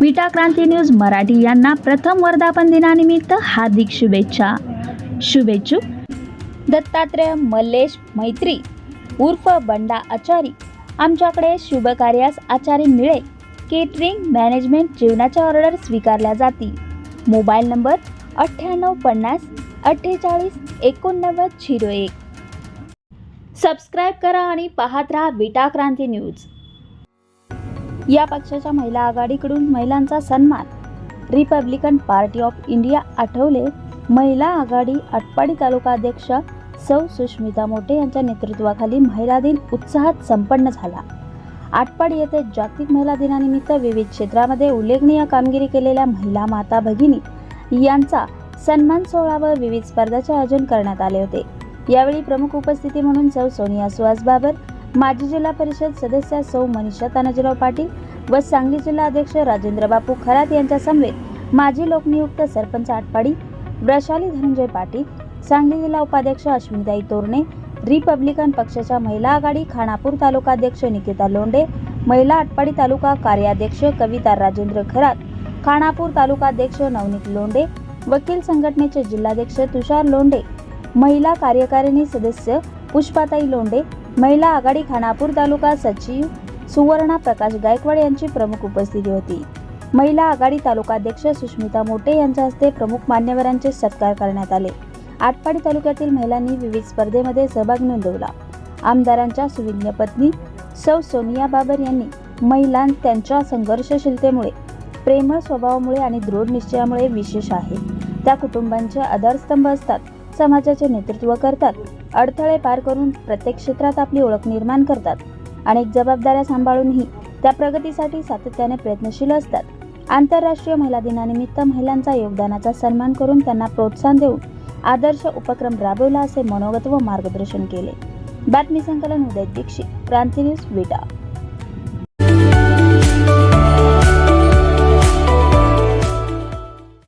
विटा क्रांती न्यूज मराठी यांना प्रथम वर्धापन दिनानिमित्त हार्दिक शुभेच्छा. शुभेच्छुक दत्तात्रय मल्लेश मैत्री उर्फ बंडा आचारी आमच्याकडे शुभकार्यास आचारी मिळेल केटरिंग मॅनेजमेंट जेवणाच्या ऑर्डर स्वीकारल्या जातील. मोबाईल नंबर अठ्ठ्याण्णव पन्नास अठ्ठेचाळीस एकोणनव्वद झिरो एक. सबस्क्राईब करा आणि पाहत राहा विटा क्रांती न्यूज. या पक्षाच्या महिला आघाडीकडून महिलांचा सन्मान. Republican party of India Athawale. महिला आघाडी आटपाडी तालुका अध्यक्ष सौ सुष्मिता मोटे यांच्या नेतृत्वाखाली महिला दिन उत्साहात संपन्न झाला. आटपाडी येथे जागतिक महिला दिनानिमित्त विविध क्षेत्रामध्ये उल्लेखनीय कामगिरी केलेल्या महिला माता भगिनी यांचा सन्मान सोहळा व विविध स्पर्धाचे आयोजन करण्यात आले होते. यावेळी प्रमुख उपस्थिती म्हणून सौ सोनिया सुहास बाबर माजी जिल्हा परिषद सदस्य सौ मनीषा तानाजीराव पाटील व सांगली जिल्हा अध्यक्ष राजेंद्र बापू खरात यांच्या समवेत माजी लोकनियुक्त सरपंच आटपाडी वैशाली धनंजय पाटील सांगली जिल्हा उपाध्यक्ष अश्विनीताई तोरणे रिपब्लिकन पक्षाच्या महिला आघाडी खानापूर तालुका अध्यक्ष निकिता लोंडे महिला आटपाडी तालुका कार्याध्यक्ष कविता राजेंद्र खरात खानापूर तालुका अध्यक्ष नवनीत लोंडे वकील संघटनेचे जिल्हाध्यक्ष तुषार लोंडे महिला कार्यकारिणी सदस्य पुष्पाताई लोंडे महिला आघाडी खानापूर तालुका सचिव सुवर्णा प्रकाश गायकवाड यांची प्रमुख उपस्थिती होती. महिला आघाडी तालुका अध्यक्ष सुष्मिता मोटे यांच्या हस्ते प्रमुख मान्यवरांचे सत्कार करण्यात आले. आटपाडी तालुक्यातील महिलांनी विविध स्पर्धेमध्ये सहभाग नोंदवला. आमदारांच्या सुविज्ञ पत्नी सौ सोनिया बाबर यांनी महिलां त्यांच्या संघर्षशीलतेमुळे प्रेमळ स्वभावामुळे आणि दृढ निश्चयामुळे विशेष आहे. त्या कुटुंबांचे आधारस्तंभ असतात. समाजाचे नेतृत्व करतात. अडथळे पार करून प्रत्येक क्षेत्रात आपली ओळख निर्माण करतात अनेक जबाबदाऱ्या सांभाळूनही त्या प्रगतीसाठी सातत्याने प्रयत्नशील असतात. आंतरराष्ट्रीय महिला दिनानिमित्त महिलांचा योगदानाचा सन्मान करून त्यांना प्रोत्साहन देऊन आदर्श उपक्रम राबवला असे मनोगत व मार्गदर्शन केले. बातमी संकलन उदय दीक्षित क्रांती न्यूज विटा.